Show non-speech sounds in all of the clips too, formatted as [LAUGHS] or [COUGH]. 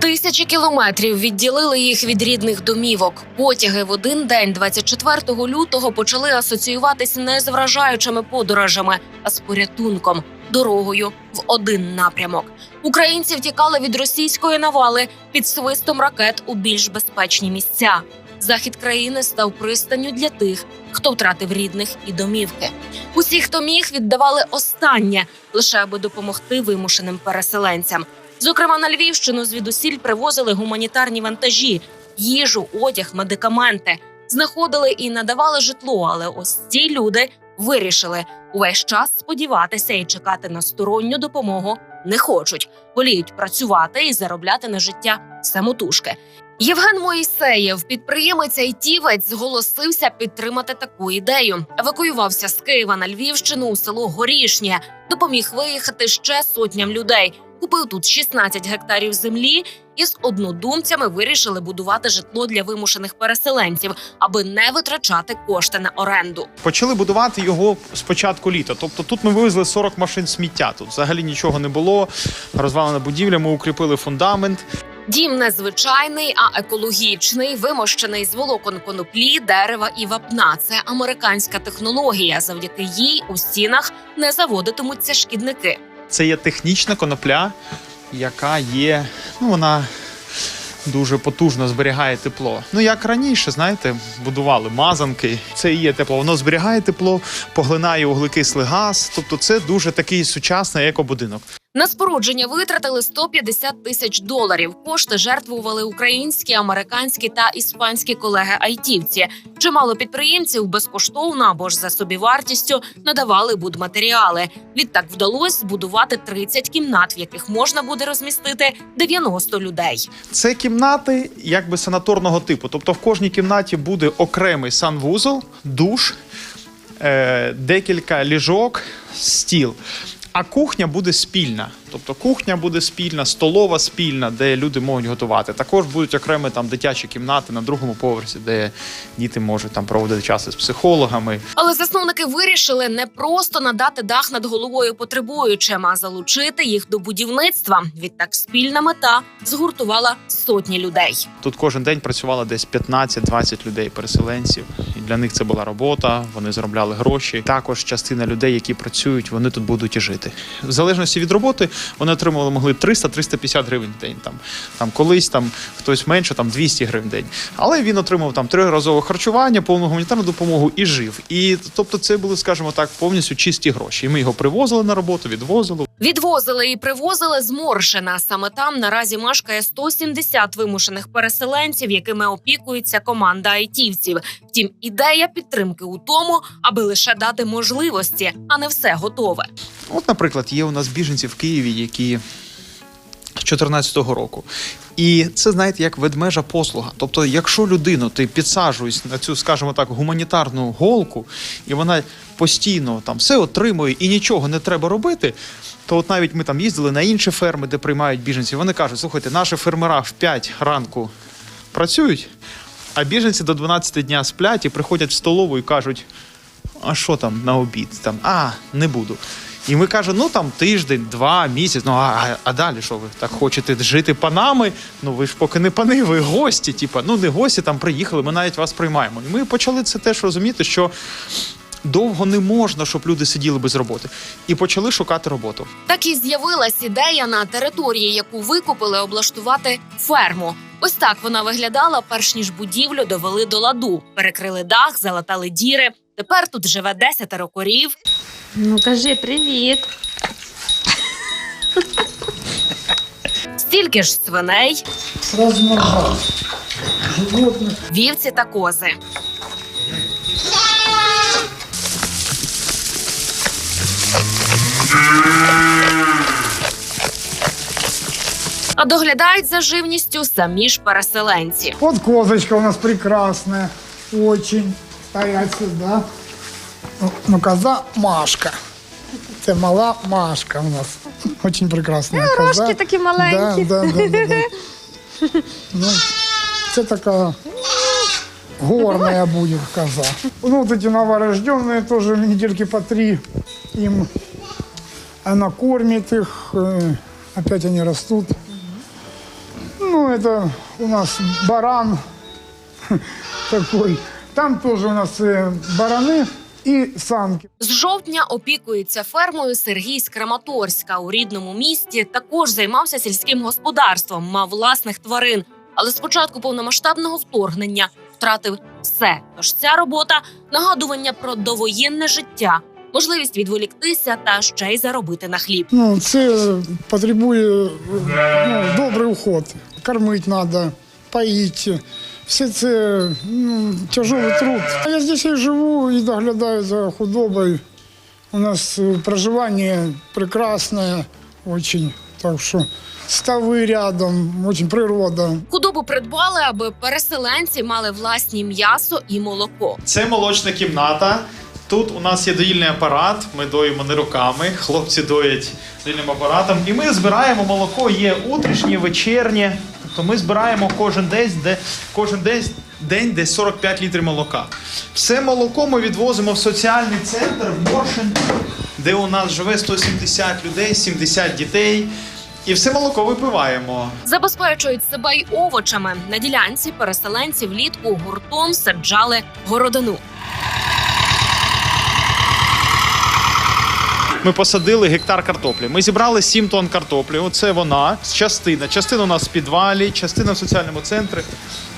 Тисячі кілометрів відділили їх від рідних домівок. Потяги в один день, 24 лютого, почали асоціюватись не з вражаючими подорожами, а з порятунком, дорогою в один напрямок. Українці втікали від російської навали під свистом ракет у більш безпечні місця. Захід країни став пристанню для тих, хто втратив рідних і домівки. Усі, хто міг, віддавали останнє лише аби допомогти вимушеним переселенцям. Зокрема, на Львівщину звідусіль привозили гуманітарні вантажі, їжу, одяг, медикаменти. Знаходили і надавали житло, але ось ці люди вирішили увесь час сподіватися і чекати на сторонню допомогу не хочуть. Воліють працювати і заробляти на життя самотужки. Євген Моїсеєв, підприємець айтівець, зголосився підтримати таку ідею. Евакуювався з Києва на Львівщину у село Горішнє, допоміг виїхати ще сотням людей. Купив тут 16 гектарів землі і з однодумцями вирішили будувати житло для вимушених переселенців, аби не витрачати кошти на оренду. Почали будувати його з початку літа. Тобто тут ми вивезли 40 машин сміття. Тут взагалі нічого не було. Розвалена будівля, ми укріпили фундамент. Дім не звичайний, а екологічний, вимощений з волокон коноплі, дерева і вапна. Це американська технологія. Завдяки їй у стінах не заводитимуться шкідники. Це є технічна конопля, яка є. Ну, вона дуже потужно зберігає тепло. Ну, як раніше, знаєте, будували мазанки. Це і є тепло. Воно зберігає тепло, поглинає углекислий газ. Тобто, це дуже такий сучасний екобудинок. На спорудження витратили 150 тисяч доларів. Кошти жертвували українські, американські та іспанські колеги-айтівці. Чимало підприємців безкоштовно або ж за собівартістю надавали будматеріали. Відтак вдалося збудувати 30 кімнат, в яких можна буде розмістити 90 людей. Це кімнати якби санаторного типу. Тобто в кожній кімнаті буде окремий санвузол, душ, е, декілька ліжок, стіл. А кухня буде спільна. Тобто кухня буде спільна, столова спільна, де люди можуть готувати. Також будуть окремі там дитячі кімнати на другому поверсі, де діти можуть там проводити час із психологами. Але засновники вирішили не просто надати дах над головою потребуючим, а залучити їх до будівництва. Відтак спільна мета згуртувала сотні людей. Тут кожен день працювало десь 15-20 людей, переселенців. І для них це була робота, вони заробляли гроші. Також частина людей, які працюють, вони тут будуть і жити. В залежності від роботи вони отримували могли 300-350 гривень в день. Там, там колись там хтось менше, там 200 гривень в день. Але він отримав там триразове харчування, повну гуманітарну допомогу і жив. І тобто, це були, скажімо так, повністю чисті гроші. І ми його привозили на роботу, відвозили. Відвозили і привозили з. Саме там наразі мешкає 170 вимушених переселенців, якими опікується команда айтівців. Втім, ідея підтримки у тому, аби лише дати можливості, а не все готове. От, наприклад, є у нас біженці в Києві, які з 2014 року. І це, знаєте, як ведмежа послуга. Тобто, якщо людину ти підсаджуєш на цю, скажімо так, гуманітарну голку, і вона постійно там все отримує і нічого не треба робити, то от навіть ми там їздили на інші ферми, де приймають біженців. Вони кажуть: слухайте, наші фермера в 5 ранку працюють, а біженці до 12 дня сплять і приходять в столову і кажуть: а що там на обід? Там, а, не буду. І ми кажемо, ну там тиждень, два, місяць. Ну а, а, далі що ви так хочете жити панами? Ну ви ж поки не пани, ви гості. Типа, ну не гості там приїхали, ми навіть вас приймаємо. І ми почали це теж розуміти, що довго не можна, щоб люди сиділи без роботи. І почали шукати роботу. Так і з'явилась ідея на території, яку викупили, облаштувати ферму. Ось так вона виглядала, перш ніж будівлю довели до ладу, перекрили дах, залатали діри. Тепер тут живе десятеро корів. Ну кажи привіт. Стільки ж свиней, размножать животных. вівці та кози. А доглядають за живністю самі ж переселенці. Вот козочка у нас прекрасная, очень. Стоять сюда. Ну, ну, коза Машка. Это мала Машка у нас. Очень прекрасная коза. Рожки такі маленькі. Да, да, да, да, да. Ну, це така горная будет коза. Ну, вот эти новорожденные тоже недельки по три. Им она кормит их, э, опять они растут. Ну, это у нас баран [LAUGHS] такой. Там тоже у нас э, бараны и самки. З жовтня опікується фермою Сергій з Краматорська. У рідному місті також займався сільським господарством, мав власних тварин. Але з початку повномасштабного вторгнення втратив все. Тож ця робота нагадування про довоєнне життя, можливість відволіктися та ще й заробити на хліб. Ну, це потребує ну, добрий уход. Кормити треба, поїти. Все це ну, тяжелый труд. А Я здесь і живу і доглядаю за худобою. У нас э, проживание прекрасное очень. Так що стави рядом, очень природа. Худобу придбали, аби переселенці мали власні м'ясо і молоко. Це молочна кімната. Тут у нас є доїльний апарат. Ми доїмо не руками. Хлопці доять доїльним апаратом. І ми збираємо молоко. Є утрішнє, вечірнє. Тобто ми збираємо кожен день, де кожен день, день десь 45 літрів молока. Все молоко ми відвозимо в соціальний центр в Моршин, де у нас живе 170 людей, 70 дітей. І все молоко випиваємо. Забезпечують себе й овочами. На ділянці переселенці влітку гуртом саджали городину. Ми посадили гектар картоплі. Ми зібрали 7 тонн картоплі. Оце вона, частина. Частина у нас в підвалі, частина в соціальному центрі.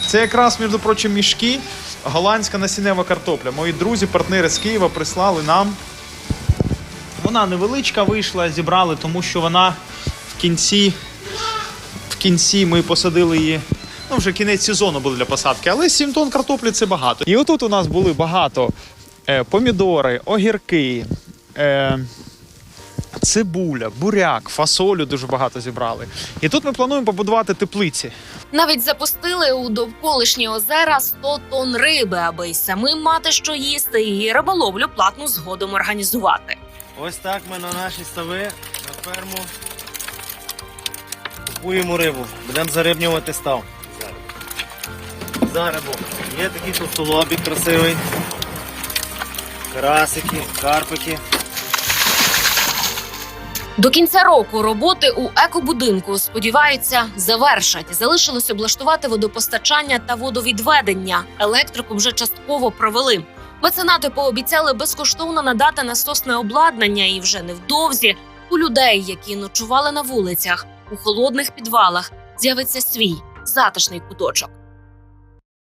Це якраз, між прочим, мішки. Голландська насіннева картопля. Мої друзі, партнери з Києва прислали нам. Вона невеличка вийшла, зібрали, тому що вона в кінці, в кінці ми посадили її. Ну, вже кінець сезону був для посадки, але 7 тонн картоплі це багато. І отут у нас були багато е, помідори, огірки. Е, Цибуля, буряк, фасолю дуже багато зібрали. І тут ми плануємо побудувати теплиці. Навіть запустили у довколишні озера 100 тонн риби, аби й самим мати що їсти, і риболовлю платну згодом організувати. Ось так ми на наші стави, на ферму купуємо рибу. Будемо зарибнювати став. За рибу. Є такий товстолобік красивий. Карасики, карпики. До кінця року роботи у екобудинку сподіваються завершать. Залишилось облаштувати водопостачання та водовідведення. Електрику вже частково провели. Меценати пообіцяли безкоштовно надати насосне обладнання, і вже невдовзі у людей, які ночували на вулицях у холодних підвалах, з'явиться свій затишний куточок.